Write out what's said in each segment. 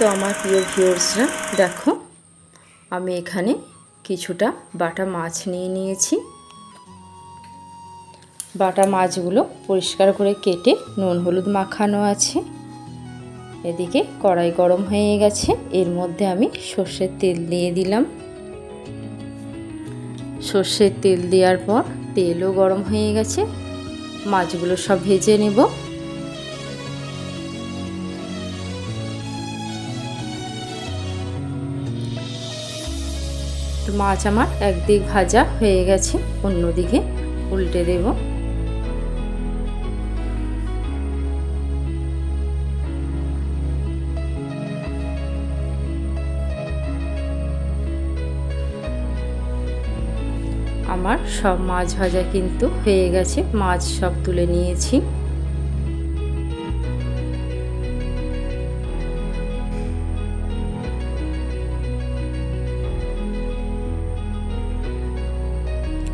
তো আমার প্রিয় ভিউয়ার্সরা, দেখো, আমি এখানে কিছুটা বাটা মাছ নিয়ে নিয়েছি। বাটা মাছগুলো পরিষ্কার করে কেটে নুন হলুদ মাখানো আছে। এদিকে কড়াই গরম হয়ে গেছে, এর মধ্যে আমি সর্ষের তেল দিয়ে দিলাম। সর্ষের তেল দেওয়ার পর তেলও গরম হয়ে গেছে, মাছগুলো সব ভেজে নেব। তো মাছ আমার একদিক ভাজা হয়ে গেছে, অন্যদিকে উল্টে দেব। আমার সব মাছ ভাজা কিন্তু হয়ে গেছে, মাছ সব তুলে নিয়েছি।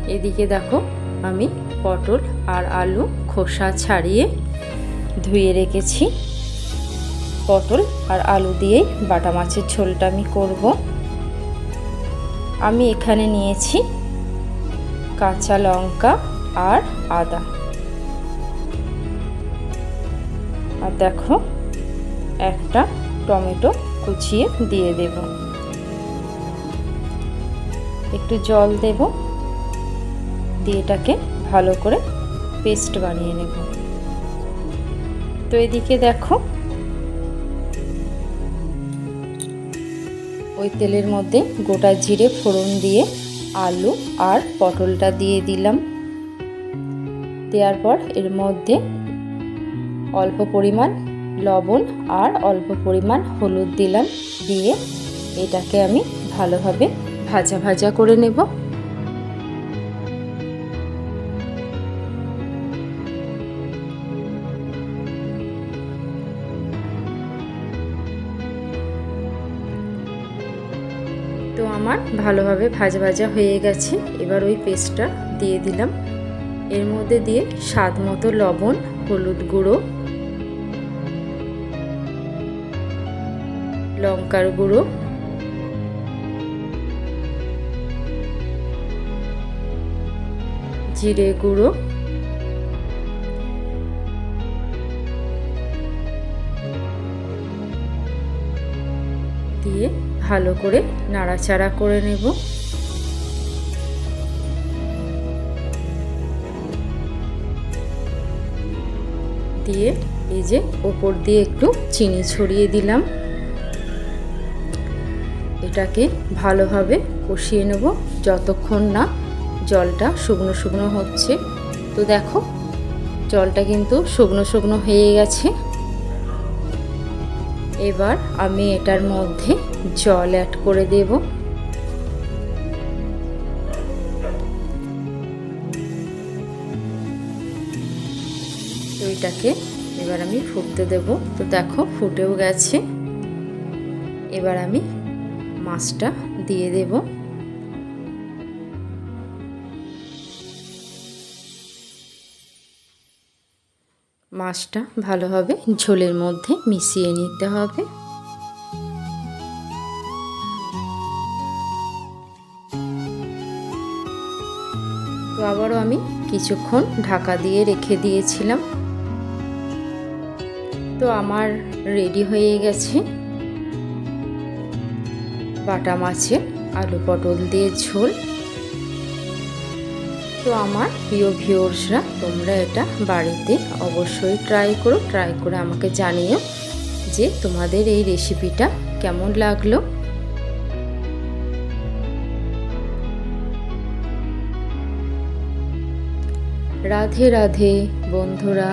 এদিকে দেখো আমি পটল আর আলু খোসা ছাড়িয়ে ধুয়ে রেখেছি। পটল আর আলু দিয়েই বাটা মাছের ঝোলটা আমি করব। আমি এখানে নিয়েছি কাঁচা লঙ্কা আর আদা। আর দেখো একটা টমেটো কুচিয়ে দিয়ে দেব। একটু জল দেব। দিয়ে এটাকে ভালো করে পেস্ট বানিয়ে নেব। তো এদিকে দেখো, ওই তেলের মধ্যে গোটা জিরে ফোড়ন দিয়ে আলু আর পটলটা দিয়ে দিলাম। দেওয়ার পর এর মধ্যে অল্প পরিমাণ লবণ আর অল্প পরিমাণ হলুদ দিলাম। দিয়ে এটাকে আমি ভালোভাবে ভাজা ভাজা করে নেব। তো আমার ভালোভাবে ভাজা ভাজা হয়ে গেছে। এবার ওই পেস্টটা দিয়ে দিলাম। এর মধ্যে দিয়ে স্বাদ মতো লবণ, হলুদ গুঁড়ো, লঙ্কার গুঁড়ো, জিরে গুঁড়ো, দিয়ে ভালো করে নাড়াচাড়া করে নেব। দিয়ে এই যে ওপর দিয়ে একটু চিনি ছড়িয়ে দিলাম। এটাকে ভালোভাবে কষিয়ে নেব যতক্ষণ না জলটা শুকনো শুকনো হচ্ছে। তো দেখো, জলটা কিন্তু শুকনো শুকনো হয়ে গেছে। এবার আমি এটার মধ্যে জল অ্যাড করে দেব। তো এবার আমি ফুটতে দেব। তো দেখো ফুটেও গেছে। এবার আমি মাছটা দিয়ে দেব। মাছটা ভালোভাবে ঝোলের মধ্যে মিশিয়ে নিতে হবে। তো আবারও আমি কিছুক্ষণ ঢাকা দিয়ে রেখে দিয়েছিলাম। তো আমার রেডি হয়ে গেছে। বাটা মাছের আলু পটল দিয়ে ঝোল। তো আমার প্রিয় ভিউর্সরা তোমরা এটা বাড়িতে অবশ্যই ট্রাই করো ট্রাই করে আমাকে জানিও যে তোমাদের এই রেসিপিটা কেমন লাগল। রাধে রাধে বন্ধুরা।